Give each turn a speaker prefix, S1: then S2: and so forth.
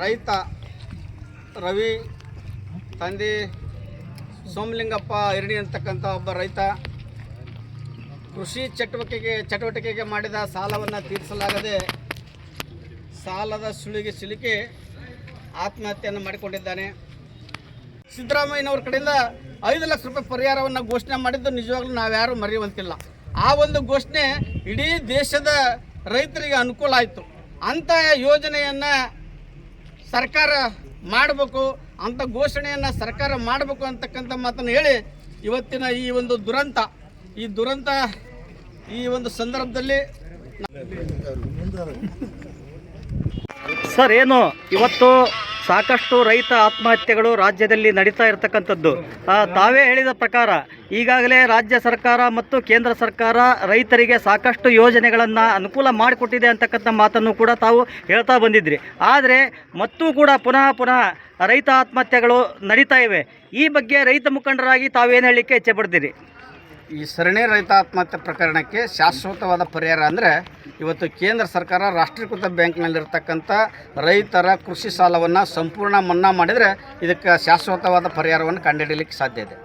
S1: ರೈತ ರವಿ, ತಂದೆ ಸೋಮಲಿಂಗಪ್ಪ ಇರಣಿ ಅಂತಕ್ಕಂಥ ಒಬ್ಬ ರೈತ, ಕೃಷಿ ಚಟುವಟಿಕೆಗೆ ಚಟುವಟಿಕೆಗೆ ಮಾಡಿದ ಸಾಲವನ್ನು ತೀರಿಸಲಾಗದೆ ಸಾಲದ ಸುಳಿಗೆ ಸಿಲುಕಿ ಆತ್ಮಹತ್ಯೆಯನ್ನು ಮಾಡಿಕೊಂಡಿದ್ದಾನೆ. ಸಿದ್ದರಾಮಯ್ಯನವ್ರ ಕಡೆಯಿಂದ ಐದು ಲಕ್ಷ ರೂಪಾಯಿ ಪರಿಹಾರವನ್ನು ಘೋಷಣೆ ಮಾಡಿದ್ದು ನಿಜವಾಗ್ಲೂ ನಾವ್ಯಾರೂ ಮರೆಯುವಂತಿಲ್ಲ. ಆ ಒಂದು ಘೋಷಣೆ ಇಡೀ ದೇಶದ ರೈತರಿಗೆ ಅನುಕೂಲ ಆಯಿತು. ಅಂಥ ಯೋಜನೆಯನ್ನು ಸರ್ಕಾರ ಮಾಡಬೇಕು, ಅಂತ ಘೋಷಣೆಯನ್ನು ಸರ್ಕಾರ ಮಾಡಬೇಕು ಅಂತಕ್ಕಂಥ ಮಾತನ್ನು ಹೇಳಿ ಇವತ್ತಿನ ಈ ಒಂದು ದುರಂತ. ಈ ದುರಂತ ಈ ಒಂದು ಸಂದರ್ಭದಲ್ಲಿ
S2: ಸರ್, ಏನು, ಇವತ್ತು ಸಾಕಷ್ಟು ರೈತ ಆತ್ಮಹತ್ಯೆಗಳು ರಾಜ್ಯದಲ್ಲಿ ನಡೀತಾ ಇರತಕ್ಕಂಥದ್ದು. ತಾವೇ ಹೇಳಿದ ಪ್ರಕಾರ ಈಗಾಗಲೇ ರಾಜ್ಯ ಸರ್ಕಾರ ಮತ್ತು ಕೇಂದ್ರ ಸರ್ಕಾರ ರೈತರಿಗೆ ಸಾಕಷ್ಟು ಯೋಜನೆಗಳನ್ನು ಅನುಕೂಲ ಮಾಡಿಕೊಟ್ಟಿದೆ ಅಂತಕ್ಕಂಥ ಮಾತನ್ನು ಕೂಡ ತಾವು ಹೇಳ್ತಾ ಬಂದಿದ್ರಿ. ಆದರೆ ಮತ್ತೂ ಕೂಡ ಪುನಃ ಪುನಃ ರೈತ ಆತ್ಮಹತ್ಯೆಗಳು ನಡೀತಾ ಇವೆ. ಈ ಬಗ್ಗೆ ರೈತ ಮುಖಂಡರಾಗಿ ತಾವೇನು ಹೇಳಲಿಕ್ಕೆ ಇಚ್ಛೆ ಪಡ್ತೀರಿ?
S1: ಈ ಸರಣಿ ರೈತ ಆತ್ಮಹತ್ಯೆ ಪ್ರಕರಣಕ್ಕೆ ಶಾಶ್ವತವಾದ ಪರಿಹಾರ ಅಂದರೆ ಇವತ್ತು ಕೇಂದ್ರ ಸರ್ಕಾರ ರಾಷ್ಟ್ರೀಕೃತ ಬ್ಯಾಂಕ್ನಲ್ಲಿರ್ತಕ್ಕಂಥ ರೈತರ ಕೃಷಿ ಸಾಲವನ್ನು ಸಂಪೂರ್ಣ ಮನ್ನಾ ಮಾಡಿದರೆ ಇದಕ್ಕೆ ಶಾಶ್ವತವಾದ ಪರಿಹಾರವನ್ನು ಕಂಡುಹಿಡಿಯಲಿಕ್ಕೆ ಸಾಧ್ಯ ಇದೆ.